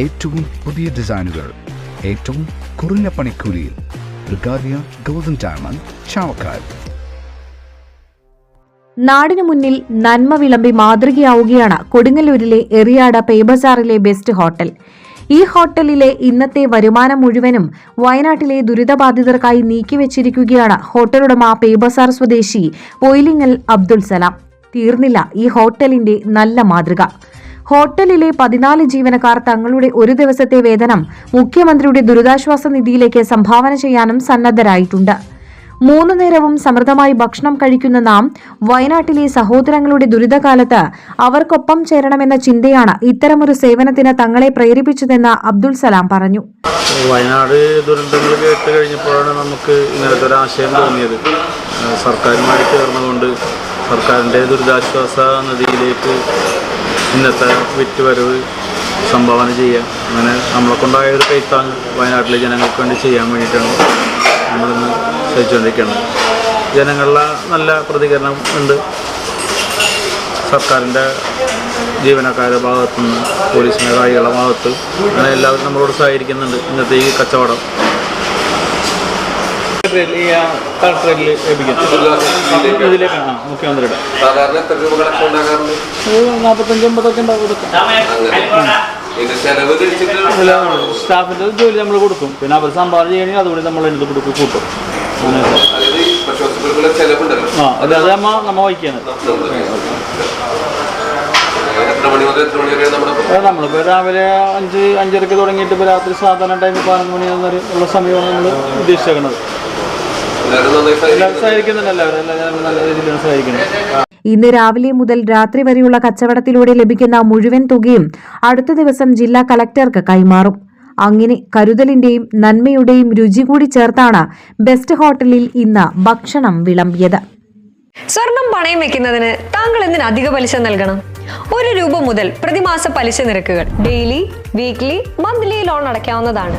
ഏറ്റവും പുതിയ ഡിസൈനുകൾ ഏറ്റവും കുറഞ്ഞ പണിക്കൂലിയിൽ. ബ്രിഗാദിയ ഗോൾഡൻ ഡയമണ്ട് ചാവക്കാട്. നാടിനു മുന്നിൽ നന്മ വിളമ്പി മാതൃകയാവുകയാണ് കൊടുങ്ങല്ലൂരിലെ എറിയാട പേബസാറിലെ ബെസ്റ്റ് ഹോട്ടൽ. ഈ ഹോട്ടലിലെ ഇന്നത്തെ വരുമാനം മുഴുവനും വയനാട്ടിലെ ദുരിതബാധിതർക്കായി നീക്കിവെച്ചിരിക്കുകയാണ് ഹോട്ടലുടമ പേബസാർ സ്വദേശി പൊയിലിങ്ങൽ അബ്ദുൽ സലാം. തീർന്നില്ല ഈ ഹോട്ടലിന്റെ നല്ല മാതൃക. ഹോട്ടലിലെ പതിനാല് ജീവനക്കാർ തങ്ങളുടെ ഒരു ദിവസത്തെ വേതനം മുഖ്യമന്ത്രിയുടെ ദുരിതാശ്വാസ നിധിയിലേക്ക് സംഭാവന ചെയ്യാനും സന്നദ്ധരായിട്ടുണ്ട്. മൂന്നു നേരവും സമൃദ്ധമായി ഭക്ഷണം കഴിക്കുന്ന നാം വയനാട്ടിലെ സഹോദരങ്ങളുടെ ദുരിതകാലത്ത് അവർക്കൊപ്പം ചേരണമെന്ന ചിന്തയാണ് ഇത്തരമൊരു സേവനത്തിന് തങ്ങളെ പ്രേരിപ്പിച്ചതെന്ന് അബ്ദുൾ സലാം പറഞ്ഞു. വയനാട് ദുരന്തങ്ങൾ കേട്ട് കഴിഞ്ഞപ്പോഴാണ് നമുക്ക് ഇങ്ങനത്തെ ഒരു ആശയം തോന്നിയത്. സർക്കാരുമായി ചേർന്നുകൊണ്ട് സർക്കാരിന്റെ ദുരിതാശ്വാസ നിധിയിലേക്ക് ഇന്നത്തെ വിറ്റുവരവ് സംഭാവന ചെയ്യാം അങ്ങനെ നമ്മളെ കൊണ്ടായ ഒരു കൈത്താങ് വയനാട്ടിലെ ജനങ്ങൾക്ക് വേണ്ടി ചെയ്യാൻ വേണ്ടിയിട്ടാണ് നമ്മളിന്ന് ശ്രമിച്ചുകൊണ്ടിരിക്കുന്നത്. ജനങ്ങളുടെ നല്ല പ്രതികരണം ഉണ്ട്. സർക്കാരിന്റെ ജീവനക്കാരുടെ ഭാഗത്തുനിന്ന് പോലീസ് കായികളുടെ ഭാഗത്ത് അങ്ങനെ എല്ലാവരും നമ്മളോട് സഹകരിക്കുന്നുണ്ട്. ഇന്നത്തെ ഈ കച്ചവടം കഴിച്ചിട്ട് ജോലി നമ്മൾ കൊടുക്കും പിന്നെ അവർ സംഭാവന ചെയ്യണമെങ്കിൽ അതുകൂടി നമ്മൾ എടുത്ത് കൊടുക്കും കൂട്ടും ആ അത് നമ്മ നമ്മ വഹിക്കാണ് രാവിലെ അഞ്ച് അഞ്ചരക്ക് തുടങ്ങിയിട്ട് ഇപ്പോൾ രാത്രി സാധാരണ ടൈമിൽ പതിനൊന്ന് മണി ഉള്ള സമയമാണ് നമ്മൾ ഉദ്ദേശിച്ചേക്കുന്നത് ഇന്ന് രാവിലെ മുതൽ രാത്രി വരെയുള്ള കച്ചവടത്തിലൂടെ ലഭിക്കുന്ന മുഴുവൻ തുകയും അടുത്ത ദിവസം ജില്ലാ കളക്ടർക്ക് കൈമാറും. അങ്ങനെ കരുതലിന്റെയും നന്മയുടെയും രുചി കൂടി ചേർത്താണ് ബെസ്റ്റ് ഹോട്ടലിൽ ഇന്ന് ഭക്ഷണം വിളമ്പിയത്. സ്വർണം പണയം വെക്കുന്നതിന് താങ്കൾ എന്തിന് അധിക പലിശ നൽകണം? ഒരു രൂപ മുതൽ പ്രതിമാസ പലിശ നിരക്കുകൾ ഡെയിലി വീക്ക്ലി മന്ത്ലി ലോൺ അടയ്ക്കാവുന്നതാണ്.